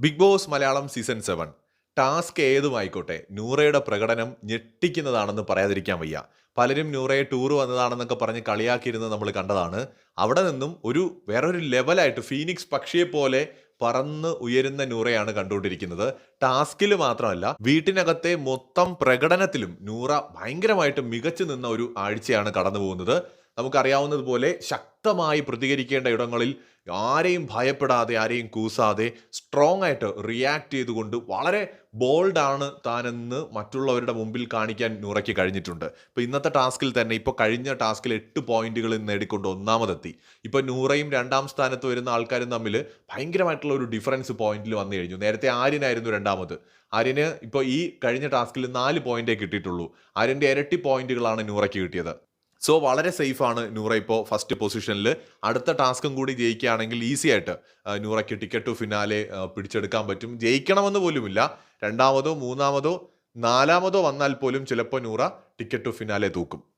Big Boss Malayalam season seven. Task ഏതുമായിക്കോട്ടെ? നൂറയുടെ പ്രകടനം ഞെട്ടിക്കുന്നതാണെന്ന് പറയാതിരിക്കാൻ വയ്യ. പലരും നൂറയെ ടൂർ വന്നതാണെന്നൊക്കെ പറഞ്ഞ് കളിയാക്കിയിരുന്നത് നമ്മൾ കണ്ടതാണ്. അവിടെ നിന്നും ഒരു വേറൊരു ലെവലായിട്ട് ഫീനിക്സ് പക്ഷിയെ പോലെ പറന്ന് ഉയരുന്ന നൂറയാണ് കണ്ടുകൊണ്ടിരിക്കുന്നത്. ടാസ്കിൽ മാത്രമല്ല വീട്ടിനകത്തെ മൊത്തം പ്രകടനത്തിലും നൂറ ഭയങ്കരമായിട്ട് മികച്ചു നിന്ന ഒരു ആഴ്ചയാണ് കടന്നു പോകുന്നത് നമുക്കറിയാവുന്നതുപോലെ ശക്തമായി പ്രതികരിക്കേണ്ട ഇടങ്ങളിൽ ആരെയും ഭയപ്പെടാതെ ആരെയും കൂസാതെ സ്ട്രോങ് ആയിട്ട് റിയാക്ട് ചെയ്തുകൊണ്ട് വളരെ ബോൾഡാണ് താനെന്ന് മറ്റുള്ളവരുടെ മുമ്പിൽ കാണിക്കാൻ നൂറയ്ക്ക് കഴിഞ്ഞിട്ടുണ്ട്. ഇപ്പോൾ ഇന്നത്തെ ടാസ്കിൽ തന്നെ ഇപ്പോൾ കഴിഞ്ഞ ടാസ്കിൽ എട്ട് പോയിന്റുകൾ നേടിക്കൊണ്ട് ഒന്നാമതെത്തി. ഇപ്പോൾ നൂറയും രണ്ടാം സ്ഥാനത്ത് വരുന്ന ആൾക്കാരും തമ്മിൽ ഭയങ്കരമായിട്ടുള്ള ഒരു ഡിഫറൻസ് പോയിന്റിൽ വന്നു കഴിഞ്ഞു. നേരത്തെ ആര്യനായിരുന്നു രണ്ടാമത്. ആര്യന് ഇപ്പോൾ ഈ കഴിഞ്ഞ ടാസ്കിൽ നാല് പോയിന്റേ കിട്ടിയിട്ടുള്ളൂ. ആര്യന്റെ ഇരട്ടി പോയിന്റുകളാണ് നൂറയ്ക്ക് കിട്ടിയത്. സോ വളരെ സേഫാണ് നൂറ ഇപ്പോൾ ഫസ്റ്റ് പൊസിഷനിൽ അടുത്ത ടാസ്കും കൂടി ജയിക്കുകയാണെങ്കിൽ ഈസി ആയിട്ട് നൂറയ്ക്ക് ടിക്കറ്റ് ടു ഫിനാലെ പിടിച്ചെടുക്കാൻ പറ്റും. ജയിക്കണമെന്ന് പോലുമില്ല. രണ്ടാമതോ മൂന്നാമതോ നാലാമതോ വന്നാൽ പോലും ചിലപ്പോൾ നൂറ ടിക്കറ്റ് ടു ഫിനാലെ തൂക്കും.